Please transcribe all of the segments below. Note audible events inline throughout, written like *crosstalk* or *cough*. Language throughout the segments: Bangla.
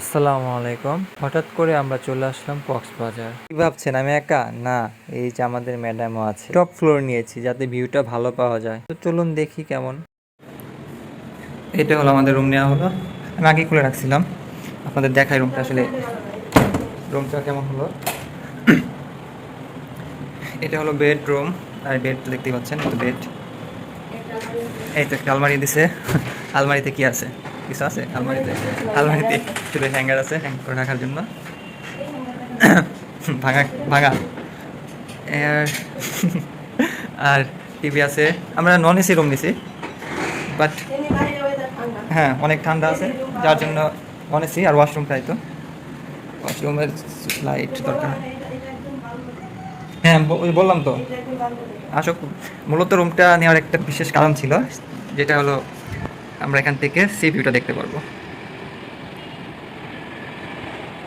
আসসালামু আলাইকুম। হঠাৎ করে আমরা চলে আসলাম কক্সবাজার। কি ভাবছেন, আমি একা? না, এই যে আমাদের ম্যাডামও আছে। টপ ফ্লোর নিয়েছি, যাতে ভিউটা ভালো পাওয়া যায়। তো চলুন দেখি কেমন। এটা হলো আমাদের রুম নেওয়া হলো। আমি আগে খুলে রাখছিলাম। আপনাদের দেখাই রুমটা আসলে। রুমটা কেমন হলো? এটা হলো বেডরুম আর বেড দেখতে পাচ্ছেন বেড এই তো, একটা আলমারি দিছে। আলমারিতে কি আছে? কিছু আছে? আলমারিতে? আলমারিতে শুধু হ্যাঙ্গার আছে, হ্যাং করে রাখার জন্য। *coughs* ভাঙা ভাঙা। আর *laughs* আর টিভি আছে। আমরা নন এসি রুম নিছি, বাট হ্যাঁ অনেক ঠান্ডা আছে, যার জন্য নন এসি আর ওয়াশরুমটাই তো। ওয়াশরুমের লাইট দরকার। হ্যাঁ বললাম তো। আসক মূলত রুমটা নেওয়ার একটা বিশেষ কারণ ছিল, যেটা হলো আমরা এখান থেকে সি ভিউটা দেখতে পারব।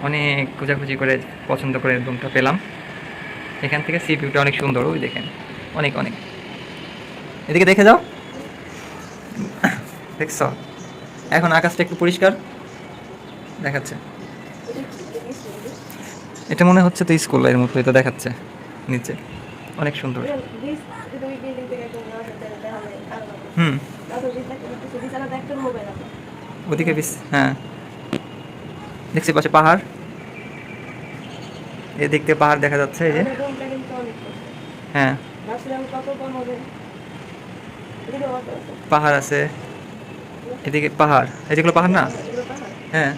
অনেক খোঁজাখুঁজি করে পছন্দ করে রুমটা পেলাম। এখান থেকে সি ভিউটা অনেক সুন্দর ওই দেখেন। অনেক অনেক। এদিকে দেখে যাও। দেখছ? এখন আকাশটা একটু পরিষ্কার। দেখাচ্ছে। এটা মনে হচ্ছে তো স্কুলের মতো এটা দেখাচ্ছে নিচে। অনেক সুন্দর। হুম। ওদিকে বিস হ্যাঁ। দেখছি পাশে পাহাড়। এদিক থেকে পাহাড় দেখা যাচ্ছে এই যে। হ্যাঁ। পাহাড় আছে। এদিকে পাহাড়। এদিকে পাহাড় না? হ্যাঁ।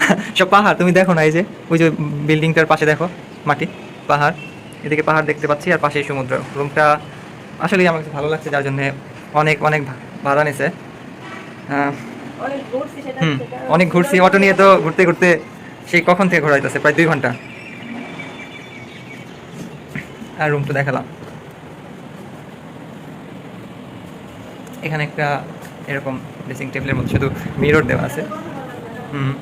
*laughs* সব পাহাড়। তুমি দেখো না এই যে ওই যে বিল্ডিংটার পাশে দেখো মাটি পাহাড়। এদিকে পাহাড় দেখতে পাচ্ছি আর পাশেই সমুদ্র। রুমটা আসলেই আমার ভালো লাগছে যার জন্য অনেক অনেক ভাড়া নিছে। হুম। অনেক ঘুরছি। অটো নিয়ে তো ঘুরতে ঘুরতে সেই কখন থেকে ঘোরাইতেছে প্রায় দুই ঘণ্টা। আর রুমটা দেখালাম। এখানে একটা এরকম ড্রেসিং টেবিলের মধ্যে শুধু মিরর দেওয়া আছে। হুম।